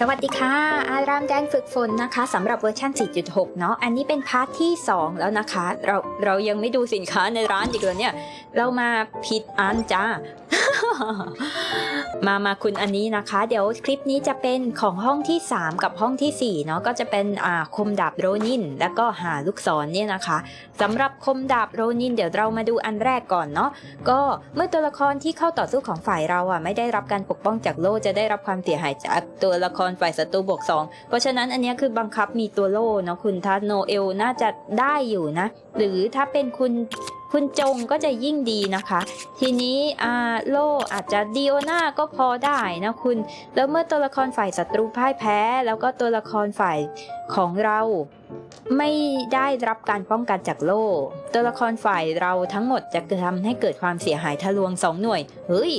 สวัสดีค่ะ อารามแดนฝึกฝนนะคะสำหรับเวอร์ชัน4.6 เนาะ อันนี้เป็นพาร์ทที่ 2 แล้วนะคะ เราเรายังไม่ดูสินค้าในร้านอีกเลยเนี่ย เรามาผิดอันจ้า มามาคุณอันนี้นะคะ เดี๋ยวคลิปนี้จะเป็นของห้องที่ 3 กับห้องทีสี่4เนาะก็จะเป็นอ่าคมดาบโรนิน แล้วก็หาลูกศรเนี่ยนะคะสำหรับคมดาบโรนิน เดี๋ยวเรามาดูอันแรกก่อนเนาะก็เมื่อตัวละครที่เข้าต่อสู้ของฝ่ายเราอะไม่ได้รับการปกป้องจากโล่จะได้รับความเสียหายจากตัวละครฝ่ายศัตรูบวกสองเพราะฉะนั้นอันนี้คือบังคับมีตัวโล่เนาะคุณทัศโนเอลน่าจะได้อยู่นะ หรือถ้าเป็นคุณ คุณจงก็จะยิ่งดีนะคะ ทีนี้อาโลอาจจะดิโอนาก็พอได้นะคุณ แล้วเมื่อตัวละครฝ่ายศัตรูพ่ายแพ้ แล้วก็ตัวละครฝ่ายของเราไม่ได้รับการป้องกันจากโล่ ตัวละครฝ่ายเราทั้งหมดจะทำให้เกิดความเสียหายทะลวงสองหน่วย เฮ้ย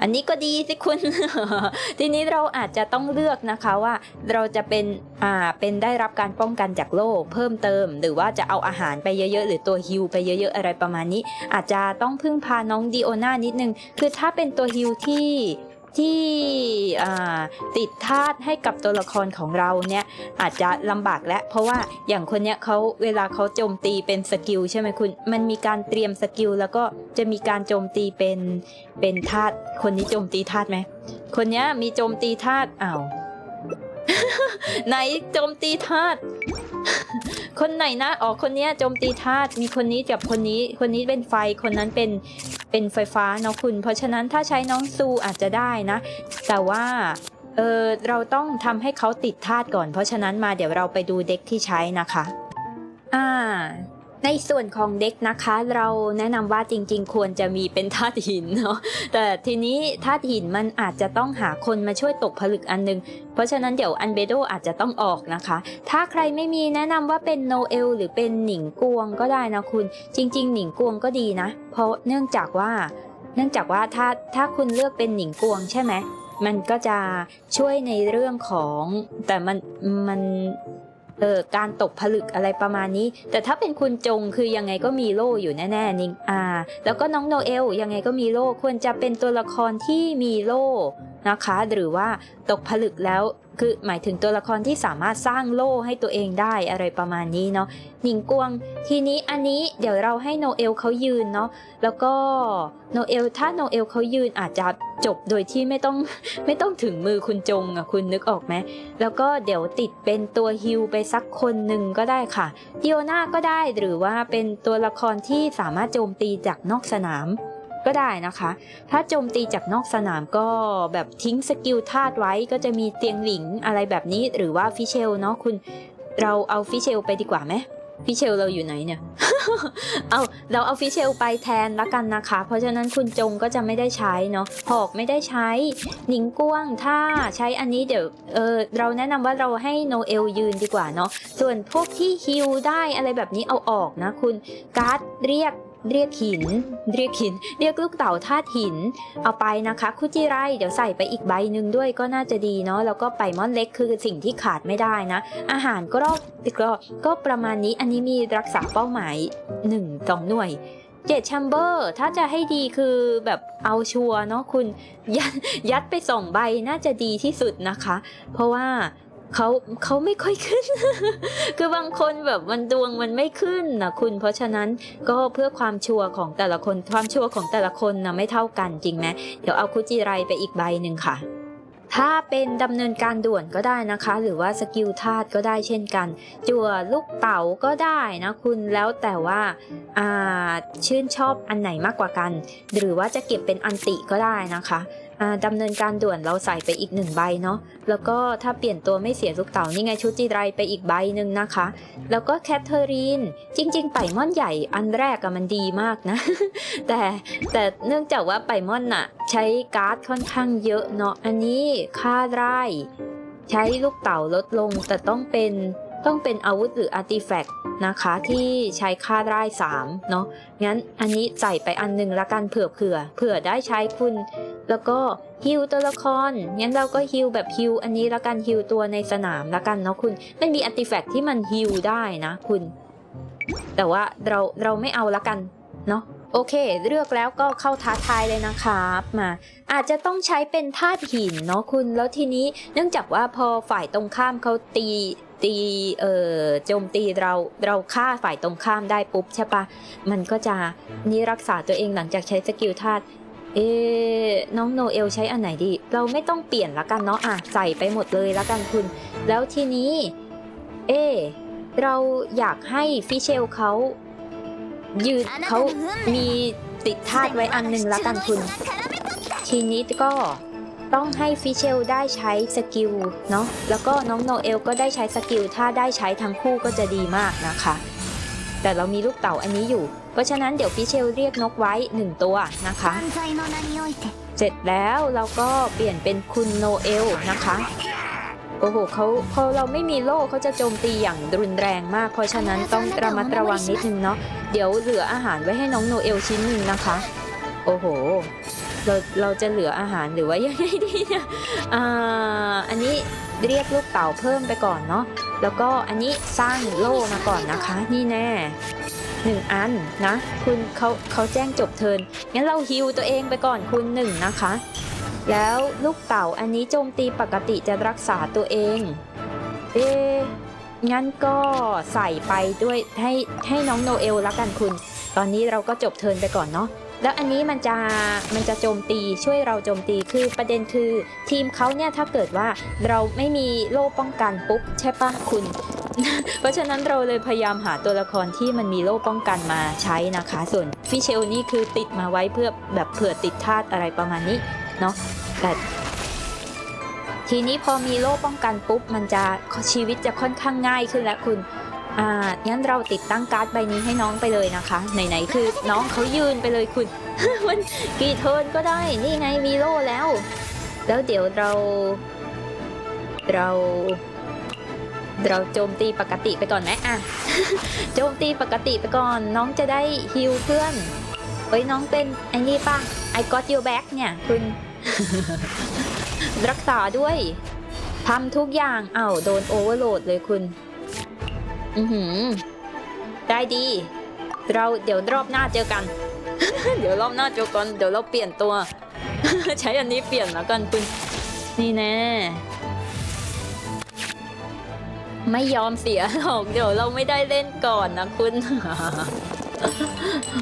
อันนี้ก็ดีสิคุณ ทีนี้เราอาจจะต้องเลือกนะคะว่าเราจะเป็นอ่าเป็นได้รับการป้องกันจากโรคเพิ่มเติม หรือว่าจะเอาอาหารไปเยอะๆ หรือตัวฮิวไปเยอะๆ อะไรประมาณนี้ อาจจะต้องพึ่งพาน้องดีโอนานิดนึง คือถ้าเป็นตัวฮิวที่ ที่ติดธาตุให้กับตัวละครของเราเนี่ยอาจจะลำบากแล้วเพราะว่าอย่างคนเนี้ยเขาเวลาเขาโจมตีเป็นสกิลใช่ไหมคุณมันมีการเตรียมสกิลแล้วก็จะมีการโจมตีเป็นเป็นธาตุคนนี้โจมตีธาตุไหมคนเนี้ยมีโจมตีธาตุอ้าว ไหนโจมตีธาตุคนไหนนะอ๋อคนเนี้ยโจมตีธาตุมีคนนี้กับคนนี้คนนี้เป็นไฟคนนั้นเป็นเป็นไฟฟ้าเนาะคุณ เพราะฉะนั้นถ้าใช้น้องซูอาจจะได้นะ แต่ว่าเออเราต้องทำให้เขาติดธาตุก่อน เพราะฉะนั้นมาเดี๋ยวเราไปดูเด็กที่ใช้นะคะ อ่า ในส่วนของเด็กนะคะเราแนะนำว่าจริง ๆ ควรจะมีเป็นธาตุหินเนาะแต่ทีนี้ธาตุหินมันอาจจะต้องหาคนมาช่วยตกผลึกอันนึง เพราะฉะนั้นเดี๋ยวอันเบโดอาจจะต้องออกนะคะ ถ้าใครไม่มีแนะนำว่าเป็นโนเอลหรือเป็นหนิงกวงก็ได้นะคุณ จริง ๆ หนิงกวงก็ดีนะ เพราะเนื่องจากว่า เนื่องจากว่าถ้าถ้าคุณเลือกเป็นหนิงกวงใช่ไหมมันก็จะช่วยในเรื่องของแต่มันมัน เออการตกผลึกอะไรประมาณนี้ แต่ถ้าเป็นคุณจงคือยังไงก็มีโล่อยู่แน่ๆนิงอ่า แล้วก็น้องโนเอลยังไงก็มีโล่ควรจะเป็นตัวละครที่มีโล่นะคะ หรือว่าตกผลึกแล้ว คือหมายถึงตัวละครที่สามารถสร้างโล่ให้ตัวเองได้อะไรประมาณนี้เนาะหนิงกวง ทีนี้อันนี้เดี๋ยวเราให้โนเอลเขายืนเนาะแล้วก็โนเอลถ้าโนเอลเขายืนอาจจะจบโดยที่ไม่ต้องไม่ต้องถึงมือคุณจงอะคุณนึกออกไหมแล้วก็เดี๋ยวติดเป็นตัวฮิวไปสักคนหนึ่งก็ได้ค่ะดิโอนาก็ได้หรือว่าเป็นตัวละครที่สามารถโจมตีจากนอกสนาม ก็ได้นะคะ ถ้าโจมตีจากนอกสนามก็แบบทิ้งสกิลธาตุไว้ก็จะมีเตียงหลิงอะไรแบบนี้หรือว่าฟิเชลเนาะคุณเราเอาฟิเชลไปดีกว่าไหมฟิเชลเราอยู่ไหนเนี่ย เอาเราเอาฟิเชลไปแทนละกันนะคะ เพราะฉะนั้นคุณจงก็จะไม่ได้ใช้เนาะ หอกไม่ได้ใช้ หนิงกวง ถ้าใช้อันนี้เดี๋ยว เออเราแนะนำว่าเราให้โนเอลยืนดีกว่าเนาะ ส่วนพวกที่ฮิลได้อะไรแบบนี้เอาออกนะคุณ การ์ดเรียก เรียกหิน เรียกหิน เรียกลูกเต่าธาตุหิน เอาไปนะคะ คุจิไร เดี๋ยวใส่ไปอีกใบหนึ่งด้วยก็น่าจะดีเนาะ แล้วก็ไปมอนเล็กคือสิ่งที่ขาดไม่ได้นะ อาหารก็รอบก็ก็ประมาณนี้ อันนี้มีรักษาเป้าหมาย1 2หน่วยเจ็ดแชมเบอร์ถ้าจะให้ดีคือแบบเอาชัวร์เนาะคุณยัดยัดไปสองใบน่าจะดีที่สุดนะคะ เพราะว่า เขาเขาไม่ค่อยขึ้น คือบางคนแบบมันดวงมันไม่ขึ้นนะคุณ เพราะฉะนั้นก็เพื่อความชัวร์ของแต่ละคนความชัวร์ของแต่ละคนนะไม่เท่ากันจริงไหมเดี๋ยวเอาคุจิไรไปอีกใบหนึ่งค่ะ ถ้าเป็นดำเนินการด่วนก็ได้นะคะ หรือว่าสกิลธาตุก็ได้เช่นกัน จั่วลูกเต๋าก็ได้นะคุณแล้วแต่ว่าอ่าชื่นชอบอันไหนมากกว่ากัน หรือว่าจะเก็บเป็นอันติก็ได้นะคะ ดำเนินการด่วนเราใส่ไปอีกหนึ่งใบเนาะแล้วก็ถ้าเปลี่ยนตัวไม่เสียลูกเต๋านี่ไงชุดจีไรไปอีกใบหนึ่งนะคะ แล้วก็แคทเธอรีนจริง ๆ ไปม่อนใหญ่อันแรกอะมันดีมากนะ แต่แต่เนื่องจากว่าไปม่อนน่ะใช้การ์ดค่อนข้างเยอะเนาะอันนี้ค่าไร่ใช้ลูกเต๋าลดลงแต่ต้องเป็น ต้องเป็นอาวุธหรืออาร์ติแฟกต์นะคะที่ใช้ค่าไร่สามเนาะงั้นอันนี้ใส่ไปอันหนึงละกันเผื่อเผื่อเผื่อได้ใช้คุณ แล้วก็ฮิวตัวละครงั้นเราก็ฮิวแบบฮิวอันนี้ละกันฮิวตัวในสนามละกันเนาะคุณไม่มีอาร์ติแฟกต์ที่มันฮิวได้นะคุณ แต่ว่าเราเราไม่เอาละกันเนาะ โอเค เลือกแล้วก็เข้าท้าทายเลยนะครับมา อาจจะต้องใช้เป็นธาตุหินเนาะคุณ แล้วทีนี้เนื่องจากว่าพอฝ่ายตรงข้ามเขาตีตีเอ่อโจมตีเราเราฆ่าฝ่ายตรงข้ามได้ปุ๊บใช่ปะมันก็จะนี่รักษาตัวเองหลังจากใช้สกิลธาตุเอ๊ะน้องโนเอลใช้อันไหนดี เราไม่ต้องเปลี่ยนละกันเนาะอะใส่ไปหมดเลยละกันคุณ แล้วทีนี้ เอ๊เราอยากให้ฟิเชลเขา ยืดเขามีติดธาตุไว้อันหนึ่งละกันคุณ ทีนี้ก็ต้องให้ฟิเชลได้ใช้สกิลเนาะแล้วก็น้องโนเอลก็ได้ใช้สกิลถ้าได้ใช้ทั้งคู่ก็จะดีมากนะคะ แต่เรามีลูกเต่าอันนี้อยู่ เพราะฉะนั้นเดี๋ยวฟิเชลเรียกนกไว้หนึ่งตัวนะคะ เสร็จแล้วเราก็เปลี่ยนเป็นคุณโนเอลนะคะ โอ้โหเขาพอเราไม่มีโล่เขาจะโจมตีอย่างรุนแรงมาก เพราะฉะนั้นต้องระมัดระวังนิดนึงเนาะเดี๋ยวเหลืออาหารไว้ให้น้องโนเอลชิ้นหนึ่งนะคะ โอ้โห เราเราจะเหลืออาหารหรือว่ายังไงดีเนี่ยอ่าอันนี้เรียกลูกเต่าเพิ่มไปก่อนเนาะแล้วก็อันนี้สร้างโล่มาก่อนนะคะ นี่แน่หนึ่งอันนะ คุณเขาเขาแจ้งจบเทินงั้นเราฮิวตัวเองไปก่อนคุณหนึ่งนะคะ แล้วลูกเต่าอันนี้โจมตีปกติจะรักษาตัวเอง เอ๊งั้นก็ใส่ไปด้วยให้ให้น้องโนเอลละกันคุณ ตอนนี้เราก็จบเทินไปก่อนเนาะ แล้วอันนี้มันจะมันจะโจมตีช่วยเราโจมตีคือประเด็นคือ ทีมเขาเนี่ยถ้าเกิดว่าเราไม่มีโล่ป้องกันปุ๊บใช่ปะคุณ เพราะฉะนั้นเราเลยพยายามหาตัวละครที่มันมีโล่ป้องกันมาใช้นะคะ ส่วนฟิเชลนี่คือติดมาไว้เพื่อแบบเผื่อติดธาตุอะไรประมาณนี้ เนาะแต่ทีนี้พอมีโล่ป้องกันปุ๊บ มันจะชีวิตจะค่อนข้างง่ายขึ้นแล้วคุณอ่างั้นเราติดตั้งการ์ดใบนี้ให้น้องไปเลยนะคะ ไหนๆคือน้องเขายืนไปเลยคุณ มันกี่เทิร์นก็ได้นี่ไงมีโล่แล้ว แล้วเดี๋ยวเรา เรา เราโจมตีปกติไปก่อนไหมอะโจมตีปกติไปก่อน น้องจะได้ฮิลเพื่อนเฮ้ยน้องเป็นไอ้นี่ป่ะ I got your back เนี่ยคุณ รักษาด้วยทำทุกอย่างเอ้าโดนโอเวอร์โหลดเลยคุณ อือหือ ได้ดี เราเดี๋ยวรอบหน้าเจอกัน เดี๋ยวรอบหน้าเจอกัน เดี๋ยวเราเปลี่ยนตัว ใช้อันนี้เปลี่ยนแล้วกันคุณ นี่แน่ ไม่ยอมเสียหรอก เดี๋ยวเราไม่ได้เล่นก่อนนะคุณ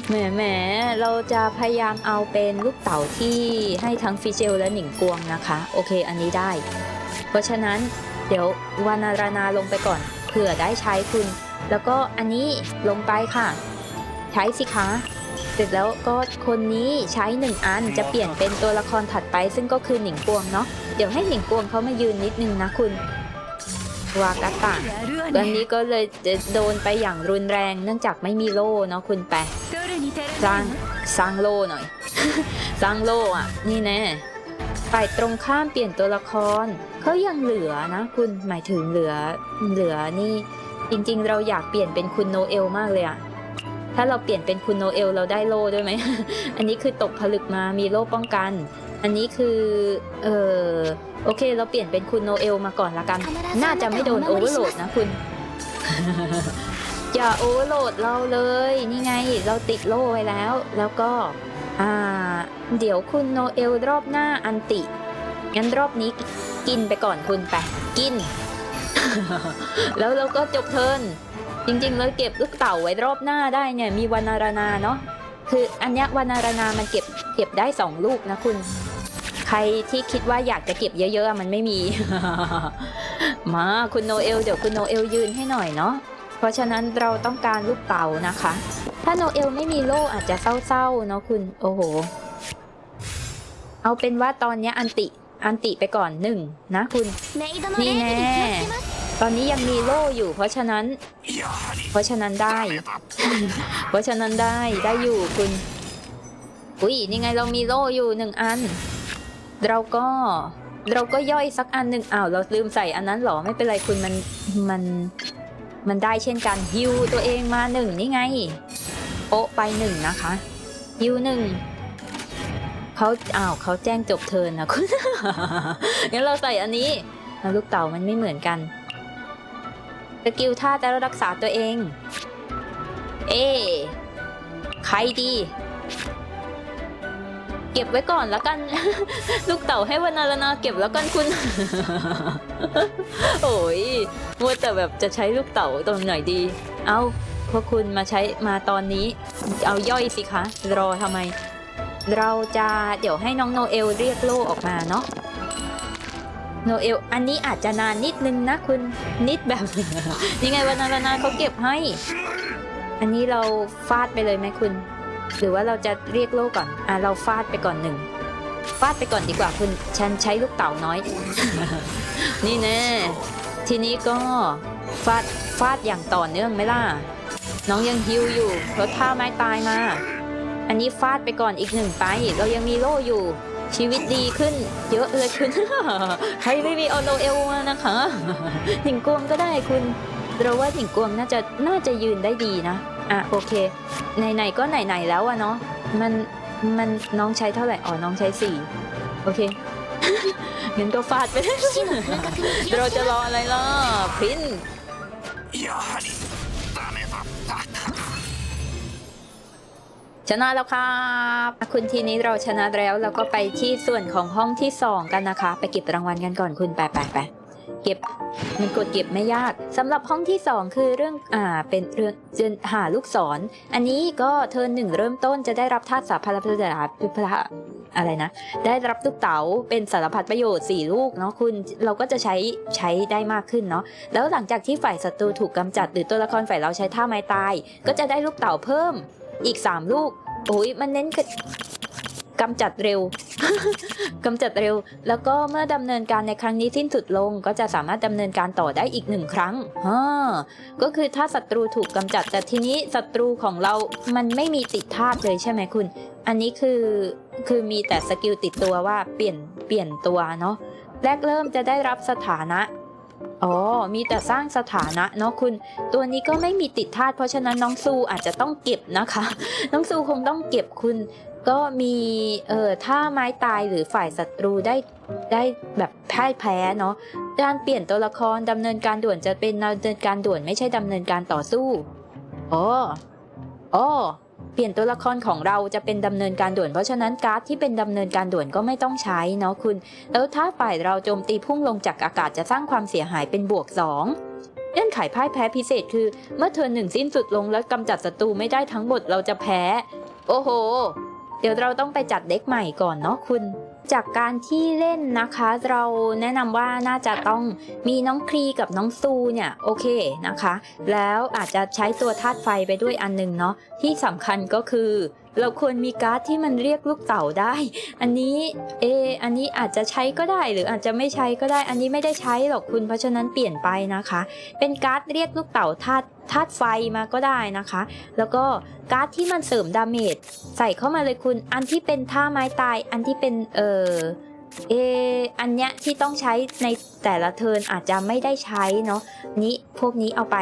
แหมแหมเราจะพยายามเอาเป็นลูกเต๋าที่ให้ทั้งฟิเชลและหนิงกวงนะคะ โอเคอันนี้ได้ เพราะฉะนั้นเดี๋ยววานารานาลงไปก่อนเผื่อได้ใช้คุณ แล้วก็อันนี้ลงไปค่ะ ใช้สิคะเสร็จแล้วก็คนนี้ใช้หนึ่งอันจะเปลี่ยนเป็นตัวละครถัดไป ซึ่งก็คือหนิงกวงเนาะเดี๋ยวให้หนิงกวงเขามายืนนิดนึงนะคุณ วากาตะตอนนี้ก็เลยโดนไปอย่างรุนแรง เนื่องจากไม่มีโล่เนาะคุณแปะสร้างสร้างโล่หน่อย สร้างโล่อะนี่แน่ฝ่ายตรงข้ามเปลี่ยนตัวละครเขายังเหลือนะคุณหมายถึงเหลือเหลือนี่ จริง ๆ เราอยากเปลี่ยนเป็นคุณโนเอลมากเลยอะถ้าเราเปลี่ยนเป็นคุณโนเอลเราได้โล่ด้วยไหม อันนี้คือตกผลึกมามีโล่ป้องกัน อันนี้คือ เออโอเค เราเปลี่ยนเป็นคุณโนเอลมาก่อนละกัน น่าจะไม่โดนโอเวอร์โหลดนะคุณ อย่าโอเวอร์โหลดเราเลย นี่ไง เราติดโล่ไว้แล้ว แล้วก็ อ่า เดี๋ยวคุณโนเอลรอบหน้าอันติ งั้นรอบนี้กินไปก่อนคุณไป กิน แล้วเราก็จบเทิร์นจริงๆเราเก็บลูกเต่าไว้รอบหน้าได้เนี่ย มีวานารานาเนาะคืออันเนี้ยวานารานามันเก็บเก็บได้สองลูกนะคุณ ใครที่คิดว่าอยากจะเก็บเยอะๆ มันไม่มี มาคุณโนเอลเดี๋ยวคุณโนเอลยืนให้หน่อยเนาะเพราะฉะนั้นเราต้องการลูกเต่านะคะ ถ้าโนเอลไม่มีโล่อาจจะเศร้าๆเนาะคุณโอ้โห เอาเป็นว่าตอนนี้อันติอันติไปก่อนหนึ่งนะคุณ นี่แน่ตอนนี้ยังมีโล่อยู่ เพราะฉะนั้น เพราะฉะนั้นได้ เพราะฉะนั้นได้ได้อยู่คุณ อุ้ยนี่ไงเรามีโล่อยู่หนึ่งอัน เราก็เราก็ย่อยสักอันหนึ่งอ้าวเราลืมใส่อันนั้นหรอไม่เป็นไรคุณมันมันมันได้เช่นกันฮิวตัวเองมาหนึ่งนี่ไงโป๊ะไปหนึ่งนะคะฮิวหนึ่งเขาอ้าวเขาแจ้งจบเทินนะคุณงั้นเราใส่อันนี้แล้วลูกเต่ามันไม่เหมือนกันสกิลท่าแต่เรารักษาตัวเอง เอ๊ใครดี เก็บไว้ก่อนแล้วกัน ลูกเต่าให้วานาลนาเก็บแล้วกันคุณ โอ้ยมัวแต่แบบจะใช้ลูกเต่าตรงไหนดี เอาพวกคุณมาใช้มาตอนนี้ เอาย่อยสิคะ รอทำไม เราจะเดี๋ยวให้น้องโนเอลเรียกโล่ออกมาเนาะโนเอล อันนี้อาจจะนานนิดนึงนะคุณนิดแบบยังไงวานาลนาเขาเก็บให้ อันนี้เราฟาดไปเลยไหมคุณ หรือว่าเราจะเรียกโล่ก่อน อะเราฟาดไปก่อนหนึ่ง ฟาดไปก่อนดีกว่าคุณฉันใช้ลูกเต่าน้อย นี่แน่ทีนี้ก็ฟาดฟาดอย่างต่อเนื่องไหมล่ะ น้องยังฮิวอยู่เพราะท่าไม้ตายมา อันนี้ฟาดไปก่อนอีกหนึ่งไป เรายังมีโล่อยู่ ชีวิตดีขึ้น เยอะเลยคุณ ใครไม่มีออโนเอลมานะคะหนิงกวงก็ได้คุณ เราว่าหนิงกวงน่าจะน่าจะยืนได้ดีนะ อะโอเค ไหนๆก็ไหนๆแล้วอะเนาะมันมันน้องใช้เท่าไหร่อ๋อน้องใช้สี่โอเคงั้นก็ฟาดไปเราจะรออะไรล่ะพินชนะแล้วครับคุณทีนี้เราชนะแล้วเราก็ไปที่ส่วนของห้องที่สองกันนะคะ ไปเก็บรางวัลกันก่อนคุณไปไปไป เก็บมันกดเก็บไม่ยากสำหรับห้องที่สองคือเรื่องอ่าเป็นเรื่องเจนหาลูกศรอันนี้ก็เทิร์นหนึ่งเริ่มต้นจะได้รับธาตุสารพัดพลาพลาอะไรนะ ได้รับลูกเต๋าเป็นสารพัดประโยชน์ 4 ลูกเนาะคุณเราก็จะใช้ใช้ได้มากขึ้นเนาะแล้วหลังจากที่ฝ่ายศัตรูถูกกำจัด หรือตัวละครฝ่ายเราใช้ท่าไม้ตาย ก็จะได้ลูกเต๋าเพิ่มอีก 3 ลูกโอ้ยมันเน้นกำจัดเร็ว กำจัดเร็ว แล้วก็เมื่อดำเนินการในครั้งนี้สิ้นสุดลง ก็จะสามารถดำเนินการต่อได้อีกหนึ่งครั้งฮ่าก็คือถ้าศัตรูถูกกำจัดแต่ทีนี้ศัตรูของเรามันไม่มีติดธาตุเลยใช่ไหมคุณ อันนี้คือคือมีแต่สกิลติดตัวว่าเปลี่ยนเปลี่ยนตัวเนาะแรกเริ่มจะได้รับสถานะอ๋อ มีแต่สร้างสถานะเนาะคุณ ตัวนี้ก็ไม่มีติดธาตุเพราะฉะนั้นน้องซูอาจจะต้องเก็บนะคะ น้องซูคงต้องเก็บคุณ ก็มีเอ่อถ้าไม้ตายหรือฝ่ายศัตรูได้ได้แบบพ่ายแพ้เนาะการเปลี่ยนตัวละครดำเนินการด่วนจะเป็นดำเนินการด่วนไม่ใช่ดำเนินการต่อสู้อ๋ออ๋อเปลี่ยนตัวละครของเราจะเป็นดำเนินการด่วน เพราะฉะนั้นการ์ดที่เป็นดำเนินการด่วนก็ไม่ต้องใช้เนาะคุณ แล้วถ้าฝ่ายเราโจมตีพุ่งลงจากอากาศจะสร้างความเสียหายเป็นบวกสองเงื่อนไขพ่ายแพ้พิเศษคือ เมื่อเธอหนึ่งสิ้นสุดลงแล้วกำจัดศัตรูไม่ได้ทั้งหมดเราจะแพ้ โอ้โห เดี๋ยวเราต้องไปจัดเด็กใหม่ก่อนเนาะคุณ จากการที่เล่นนะคะ เราแนะนำว่าน่าจะต้องมีน้องครีกับน้องซูเนี่ยโอเคนะคะ แล้วอาจจะใช้ตัวธาตุไฟไปด้วยอันหนึงเนาะที่สำคัญก็คือ เราควรมีการ์ดที่มันเรียกลูกเต่าได้ อันนี้เออันนี้อาจจะใช้ก็ได้หรืออาจจะไม่ใช้ก็ได้ อันนี้ไม่ได้ใช้หรอกคุณ เพราะฉะนั้นเปลี่ยนไปนะคะ เป็นการ์ดเรียกลูกเต่าธาตุธาตุไฟมาก็ได้นะคะ แล้วก็การ์ดที่มันเสริมดาเมจใส่เข้ามาเลยคุณ อันที่เป็นท่าไม้ตาย อันที่เป็นเออเออันเนี้ยที่ต้องใช้ในแต่ละเทินอาจจะไม่ได้ใช้เนาะ นี้พวกนี้เอาไป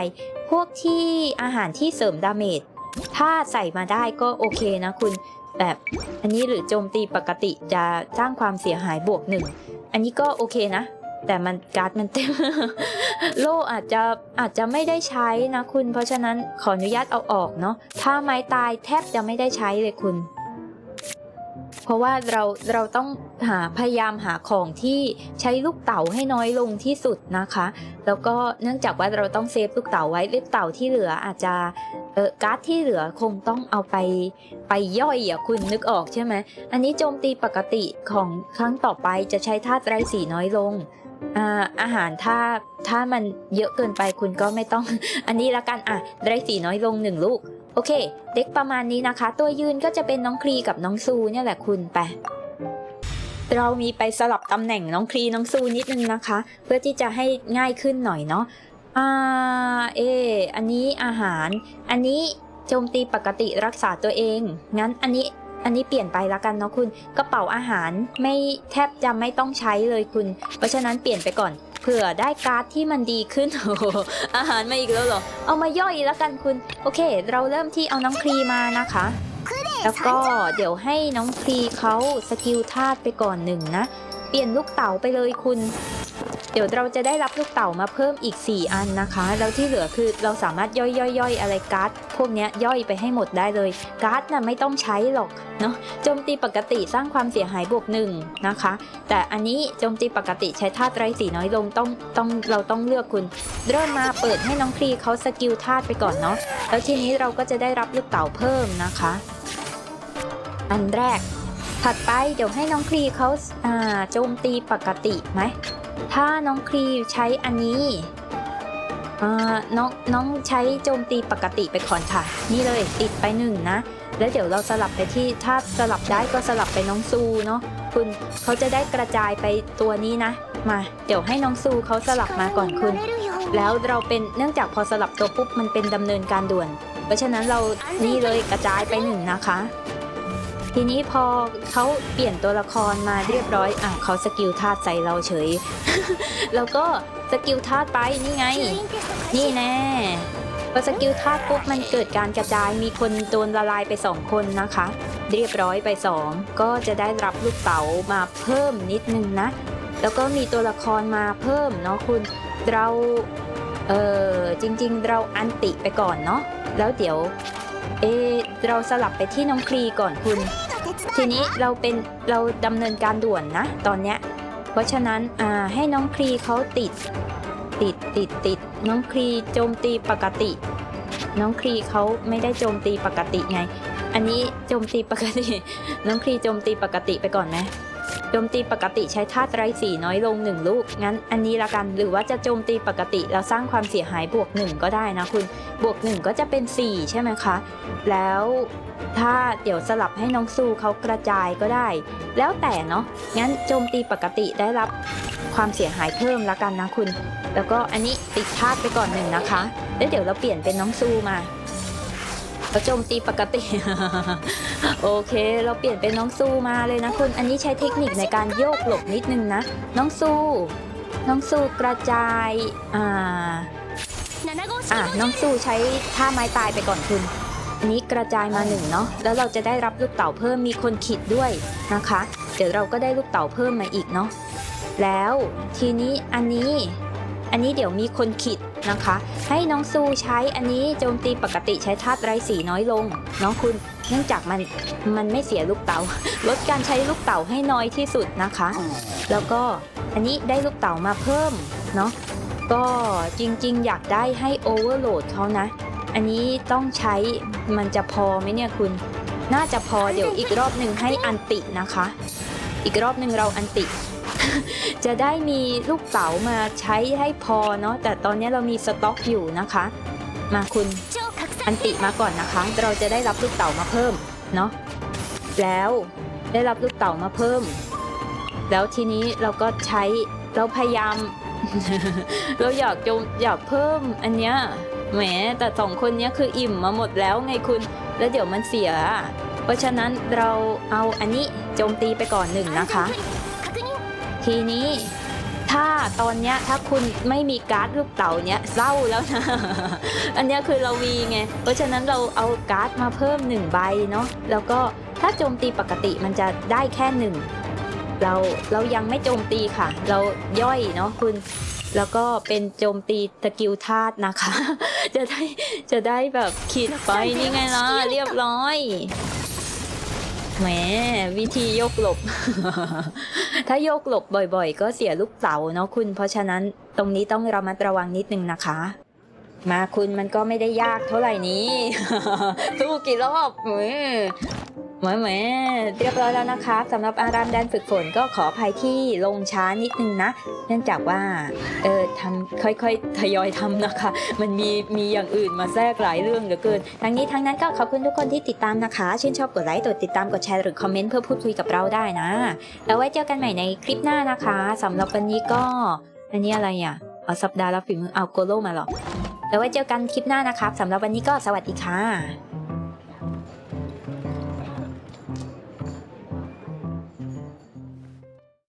พวกที่อาหารที่เสริมดาเมจ ถ้าใส่มาได้ก็โอเคนะคุณ แบบอันนี้หรือโจมตีปกติจะสร้างความเสียหายบวกหนึ่ง อันนี้ก็โอเคนะ แต่มันการ์ดมันเต็ม โล่อาจจะอาจจะไม่ได้ใช้นะคุณ เพราะฉะนั้นขออนุญาตเอาออกเนาะ ถ้าไม้ตายแทบจะไม่ได้ใช้เลยคุณ เพราะว่าเราเราต้องหาพยายามหาของที่ใช้ลูกเต๋าให้น้อยลงที่สุดนะคะ แล้วก็เนื่องจากว่าเราต้องเซฟลูกเต๋าไว้ลูกเต๋าที่เหลืออาจจะเออการ์ดที่เหลือคงต้องเอาไปไปย่อยอะคุณนึกออกใช่ไหมอันนี้โจมตีปกติของครั้งต่อไปจะใช้ธาตุไรสีน้อยลงอาอาหารถ้าถ้ามันเยอะเกินไปคุณก็ไม่ต้อง อันนี้ละกันอะไรสีน้อยลงหนึ่งลูก โอเค เด็กประมาณนี้นะคะ ตัวยืนก็จะเป็นน้องคลีกับน้องซูเนี่ยแหละคุณไปเรามีไปสลับตำแหน่งน้องคลีน้องซูนิดนึงนะคะ เพื่อที่จะให้ง่ายขึ้นหน่อยเนาะอ่าเอออันนี้อาหาร อันนี้โจมตีปกติรักษาตัวเอง งั้นอันนี้อันนี้เปลี่ยนไปละกันเนาะคุณ กระเป๋าอาหารไม่แทบจะไม่ต้องใช้เลยคุณ เพราะฉะนั้นเปลี่ยนไปก่อน ผื่อได้การ์ดที่มันดีขึ้นโอ้โหอาหารมาอีกแล้วเหรอ เอามาย่อยแล้วกันคุณ โอเค เราเริ่มที่เอาน้องครีมานะคะ แล้วก็เดี๋ยวให้น้องครีเขาสกิลธาตุไปก่อนหนึ่งนะ เปลี่ยนลูกเต๋าไปเลยคุณไป ดี๋ยวเราจะได้รับลูกเต่ามาเพิ่มอีก 4 อันนะคะ แล้วที่เหลือคือเราสามารถย่อยย่อยย่อยอะไรการ์ดพวกนี้ย่อยไปให้หมดได้เลย การ์ดน่ะไม่ต้องใช้หรอกเนาะโจมตีปกติสร้างความเสียหายบวกหนึ่งนะคะ แต่อันนี้โจมตีปกติใช้ธาตุไรสีน้อยลงต้องต้องเราต้องเลือกคุณ เริ่มมาเปิดให้น้องครีเขาสกิลธาตุไปก่อนเนาะแล้วทีนี้เราก็จะได้รับลูกเต่าเพิ่มนะคะ อันแรก ถัดไปเดี๋ยวให้น้องครีเขาโจมตีปกติไหม ถ้าน้องครีใช้อันนี้อ่าน้องน้องใช้โจมตีปกติไปก่อนค่ะ นี่เลยติดไปหนึ่งนะ แล้วเดี๋ยวเราสลับไปที่ถ้าสลับได้ก็สลับไปน้องซูเนาะคุณเขาจะได้กระจายไปตัวนี้นะ มา เดี๋ยวให้น้องซูเขาสลับมาก่อนคุณ แล้วเราเป็นเนื่องจากพอสลับตัวปุ๊บมันเป็นดำเนินการด่วน เพราะฉะนั้นเรานี่เลยกระจายไปหนึ่งนะคะ ทีนี้พอเขาเปลี่ยนตัวละครมาเรียบร้อยอะเขาสกิลธาตุใส่เราเฉย แล้วก็สกิลธาตุไปนี่ไง นี่แน่พอสกิลธาตุปุ๊บมันเกิดการกระจายมีคนโดนละลายไปสองคนนะคะ เรียบร้อยไปสองก็จะได้รับลูกเต๋ามาเพิ่มนิดนึงนะ แล้วก็มีตัวละครมาเพิ่มเนาะคุณเราเออจริงๆ เราอันติไปก่อนเนาะแล้วเดี๋ยวเอเราสลับไปที่น้องครีก่อนคุณ ทีนี้เราเป็นเราดำเนินการด่วนนะ ตอนเนี้ย เพราะฉะนั้นอ่าให้น้องครีเขาติด ติดติดติดน้องครีโจมตีปกติ น้องครีเขาไม่ได้โจมตีปกติไง อันนี้โจมตีปกติ น้องครีโจมตีปกติไปก่อนไหม โจมตีปกติใช้ธาตุไรสีน้อยลงหนึ่งลูก งั้นอันนี้ละกัน หรือว่าจะโจมตีปกติแล้วสร้างความเสียหายบวกหนึ่งก็ได้นะคุณ บวกหนึ่งก็จะเป็น 4 ใช่ไหมคะ แล้วถ้าเดี๋ยวสลับให้น้องซูเขากระจายก็ได้ แล้วแต่เนาะ งั้นโจมตีปกติได้รับความเสียหายเพิ่มละกันนะคุณ แล้วก็อันนี้ติดธาตุไปก่อนหนึ่งนะคะ แล้วเดี๋ยวเราเปลี่ยนเป็นน้องซูมา เราโจมตีปกติ โอเค เราเปลี่ยนเป็นน้องซูมาเลยนะคุณอันนี้ใช้เทคนิคในการโยกหลบนิดนึงนะ น้องซูน้องซูกระจายอ่าอะน้องซูใช้ท่าไม้ตายไปก่อนคุณอันนี้กระจายมาหนึ่งเนาะแล้วเราจะได้รับลูกเต๋าเพิ่มมีคนขิดด้วยนะคะ เดี๋ยวเราก็ได้ลูกเต๋าเพิ่มมาอีกเนาะแล้วทีนี้อันนี้ อันนี้เดี๋ยวมีคนขิดนะคะ ให้น้องซูใช้อันนี้โจมตีปกติใช้ธาตุไรสีน้อยลงเนาะคุณเนื่องจากมันมันไม่เสียลูกเต๋าลดการใช้ลูกเต๋าให้น้อยที่สุดนะคะ แล้วก็อันนี้ได้ลูกเต๋ามาเพิ่มเนาะก็จริงๆ อยากได้ให้โอเวอร์โหลดเขานะ อันนี้ต้องใช้มันจะพอไหมเนี่ยคุณ น่าจะพอเดี๋ยวอีกรอบหนึ่งให้อันตินะคะ อีกรอบหนึ่งเราอันติ จะได้มีลูกเต๋ามาใช้ให้พอเนาะแต่ตอนนี้เรามีสต็อกอยู่นะคะ มาคุณอันติมาก่อนนะคะ เราจะได้รับลูกเต๋ามาเพิ่มเนาะแล้วได้รับลูกเต๋ามาเพิ่ม แล้วทีนี้เราก็ใช้เราพยายาม เราอยากจงอยากเพิ่มอันเนี้ยแหมแต่สองคนเนี้ยคืออิ่มมาหมดแล้วไงคุณ แล้วเดี๋ยวมันเสีย เพราะฉะนั้นเราเอาอันนี้โจมตีไปก่อนหนึ่งนะคะ ทีนี้ถ้าตอนเนี้ยถ้าคุณไม่มีการ์ดลูกเต่าเนี้ยเศร้าแล้วนะ อันเนี้ยคือเราวีไง เพราะฉะนั้นเราเอาการ์ดมาเพิ่มหนึ่งใบเนาะ แล้วก็ถ้าโจมตีปกติมันจะได้แค่หนึ่งเราเรายังไม่โจมตีค่ะ เราย่อยเนาะคุณ แล้วก็เป็นโจมตีสกิลธาตุนะคะ จะได้จะได้แบบขีดไปนี่ไงล่ะเรียบร้อยแหมวิธียกหลบ ถ้าโยกหลบบ่อยๆ ก็เสียลูกเสาเนาะคุณ เพราะฉะนั้นตรงนี้ต้องระมัดระวังนิดนึงนะคะ มาคุณมันก็ไม่ได้ยากเท่าไหร่นี้สู้กี่รอบ แหมแหมเรียบร้อยแล้วนะคะสำหรับอารามแดนฝึกฝนก็ขออภัยที่ลงช้านิดนึงนะ เนื่องจากว่าเออทำค่อยๆทยอยทำนะคะ มันมีมีอย่างอื่นมาแทรกหลายเรื่องเหลือเกิน ทั้งนี้ทั้งนั้นก็ขอบคุณทุกคนที่ติดตามนะคะ ชื่นชอบกดไลค์กดติดตามกดแชร์หรือคอมเมนต์เพื่อพูดคุยกับเราได้นะแล้วไว้เจอกันใหม่ในคลิปหน้านะคะสำหรับวันนี้ก็ อันนี้อะไรอะเอาสัปดาห์ละฝีมือเอาโกโลมาหรอแล้วไว้เจอกันคลิปหน้านะครับสำหรับวันนี้ก็สวัสดีค่ะ